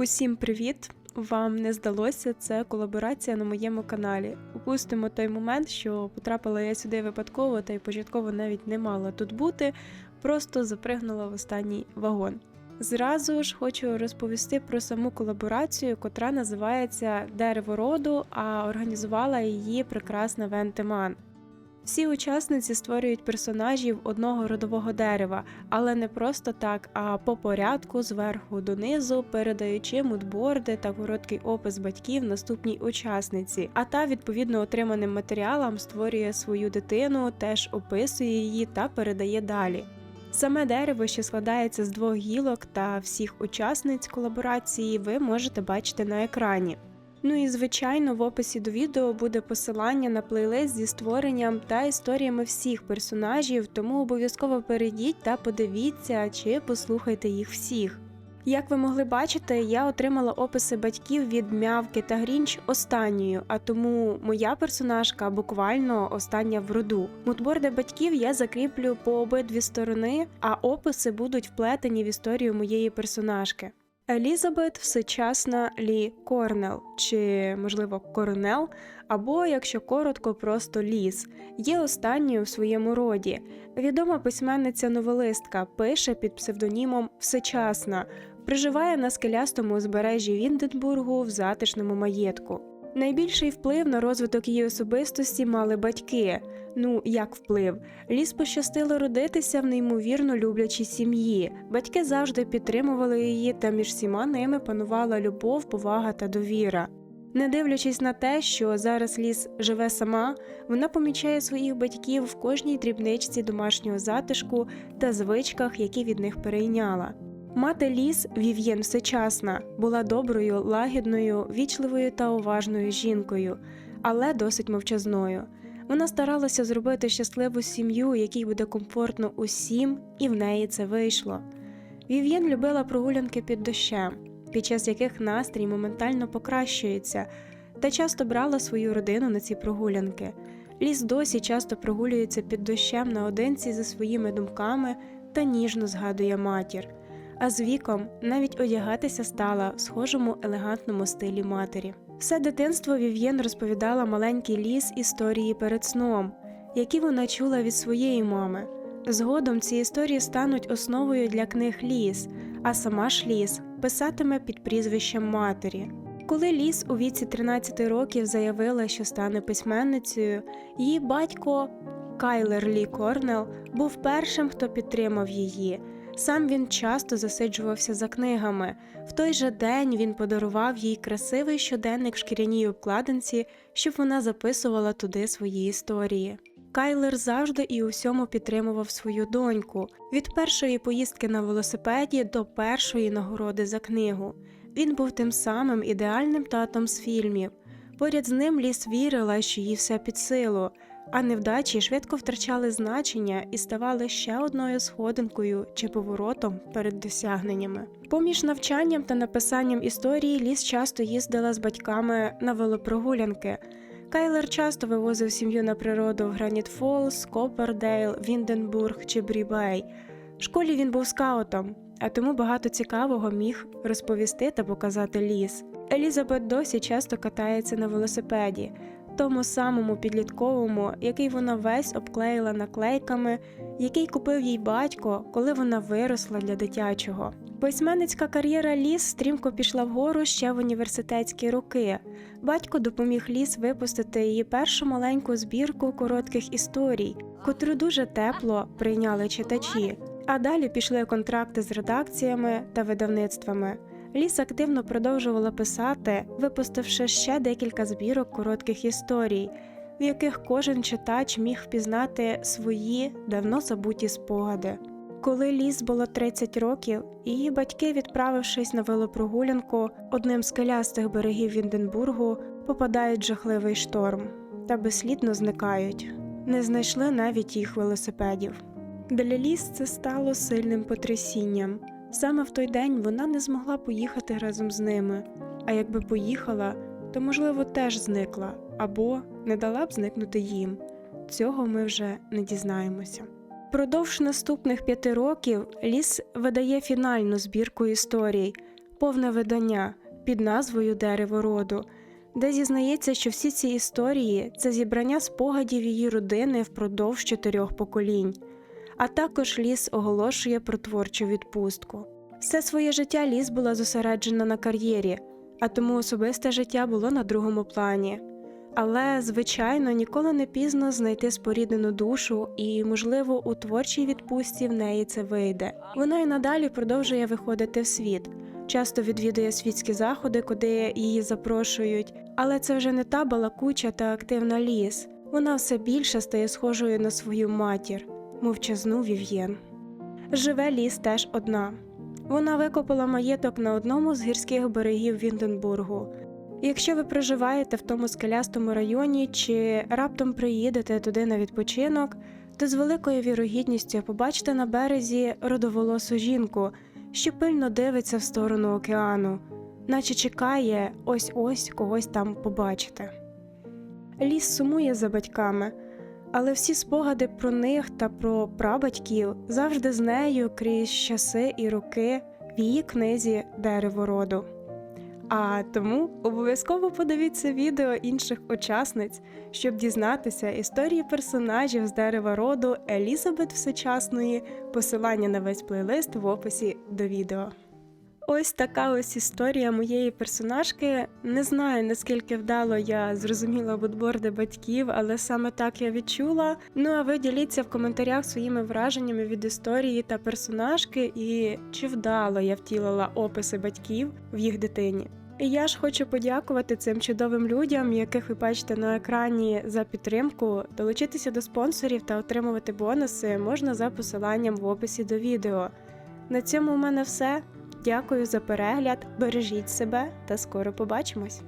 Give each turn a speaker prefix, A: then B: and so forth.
A: Усім привіт! Вам не здалося це колаборація на моєму каналі. Упустимо той момент, що потрапила я сюди випадково та й початково навіть не мала тут бути, просто запригнула в останній вагон. Зразу ж хочу розповісти про саму колаборацію, котра називається Дерево роду, а організувала її прекрасна Вентеман. Всі учасниці створюють персонажів одного родового дерева, але не просто так, а по порядку зверху донизу, передаючи мудборди та короткий опис батьків наступній учасниці. А та, відповідно отриманим матеріалам, створює свою дитину, теж описує її та передає далі. Саме дерево, що складається з двох гілок та всіх учасниць колаборації, ви можете бачити на екрані. Ну і звичайно, в описі до відео буде посилання на плейлист зі створенням та історіями всіх персонажів, тому обов'язково перейдіть та подивіться чи послухайте їх всіх. Як ви могли бачити, я отримала описи батьків від м'явки та грінч останньою, а тому моя персонажка буквально остання в роду. Мутборди батьків я закріплю по обидві сторони, а описи будуть вплетені в історію моєї персонажки. Елізабет всечасна Лі Корнел, чи, можливо, Корнел, або, якщо коротко, просто Ліз, є останньою в своєму роді. Відома письменниця-новелистка пише під псевдонімом Всечасна, проживає на скелястому узбережжі Вінденбургу в затишному маєтку. Найбільший вплив на розвиток її особистості мали батьки. Ну, як вплив? Ліс пощастило родитися в неймовірно люблячій сім'ї. Батьки завжди підтримували її, та між всіма ними панувала любов, повага та довіра. Не дивлячись на те, що зараз ліс живе сама, вона помічає своїх батьків в кожній дрібничці домашнього затишку та звичках, які від них перейняла. Мати ліс Вів'єн всечасна була доброю, лагідною, вічливою та уважною жінкою, але досить мовчазною. Вона старалася зробити щасливу сім'ю, якій буде комфортно усім, і в неї це вийшло. Вів'єн любила прогулянки під дощем, під час яких настрій моментально покращується, та часто брала свою родину на ці прогулянки. Ліс досі часто прогулюється під дощем наодинці зі своїми думками та ніжно згадує матір а з віком навіть одягатися стала в схожому елегантному стилі матері. Все дитинство Вів'єн розповідала маленький ліс історії перед сном, які вона чула від своєї мами. Згодом ці історії стануть основою для книг ліс, а сама ж ліс писатиме під прізвищем матері. Коли ліс у віці 13 років заявила, що стане письменницею, її батько Кайлер Лі Корнел був першим, хто підтримав її. Сам він часто засиджувався за книгами. В той же день він подарував їй красивий щоденник в шкіряній обкладинці, щоб вона записувала туди свої історії. Кайлер завжди і усьому підтримував свою доньку від першої поїздки на велосипеді до першої нагороди за книгу. Він був тим самим ідеальним татом з фільмів. Поряд з ним ліс вірила, що їй все під силу а невдачі швидко втрачали значення і ставали ще одною сходинкою чи поворотом перед досягненнями. Поміж навчанням та написанням історії ліс часто їздила з батьками на велопрогулянки. Кайлер часто вивозив сім'ю на природу в Граніт Фолс, Коппердейл, Вінденбург чи Брібей. В школі він був скаутом, а тому багато цікавого міг розповісти та показати ліс. Елізабет досі часто катається на велосипеді тому самому підлітковому, який вона весь обклеїла наклейками, який купив їй батько, коли вона виросла для дитячого. Письменницька кар'єра Ліс стрімко пішла вгору ще в університетські роки. Батько допоміг Ліс випустити її першу маленьку збірку коротких історій, котру дуже тепло прийняли читачі. А далі пішли контракти з редакціями та видавництвами. Ліс активно продовжувала писати, випустивши ще декілька збірок коротких історій, в яких кожен читач міг впізнати свої давно забуті спогади. Коли ліс було 30 років, її батьки, відправившись на велопрогулянку одним з келястих берегів Вінденбургу, попадають в жахливий шторм та безслідно зникають, не знайшли навіть їх велосипедів. Для ліс це стало сильним потрясінням. Саме в той день вона не змогла поїхати разом з ними, а якби поїхала, то, можливо, теж зникла або не дала б зникнути їм. Цього ми вже не дізнаємося. Продовж наступних п'яти років ліс видає фінальну збірку історій, повне видання під назвою Дерево роду, де зізнається, що всі ці історії це зібрання спогадів її родини впродовж чотирьох поколінь. А також ліс оголошує про творчу відпустку. Все своє життя ліс була зосереджена на кар'єрі, а тому особисте життя було на другому плані. Але, звичайно, ніколи не пізно знайти споріднену душу, і, можливо, у творчій відпустці в неї це вийде. Вона й надалі продовжує виходити в світ, часто відвідує світські заходи, куди її запрошують, але це вже не та балакуча та активна ліс. Вона все більше стає схожою на свою матір, мовчазну Вів'єн. Живе ліс теж одна. Вона викопала маєток на одному з гірських берегів Вінденбургу. Якщо ви проживаєте в тому скелястому районі чи раптом приїдете туди на відпочинок, то з великою вірогідністю побачите на березі родоволосу жінку, що пильно дивиться в сторону океану, наче чекає ось ось когось там побачити. Ліс сумує за батьками, але всі спогади про них та про прабатьків завжди з нею крізь часи і роки в її книзі Дерево роду. А тому обов'язково подивіться відео інших учасниць, щоб дізнатися історії персонажів з дерева роду Елізабет Всечасної, посилання на весь плейлист в описі до відео. Ось така ось історія моєї персонажки. Не знаю наскільки вдало я зрозуміла бутборди батьків, але саме так я відчула. Ну а ви діліться в коментарях своїми враженнями від історії та персонажки, і чи вдало я втілила описи батьків в їх дитині. І я ж хочу подякувати цим чудовим людям, яких ви бачите на екрані за підтримку. Долучитися до спонсорів та отримувати бонуси можна за посиланням в описі до відео. На цьому у мене все. Дякую за перегляд, бережіть себе та скоро побачимось!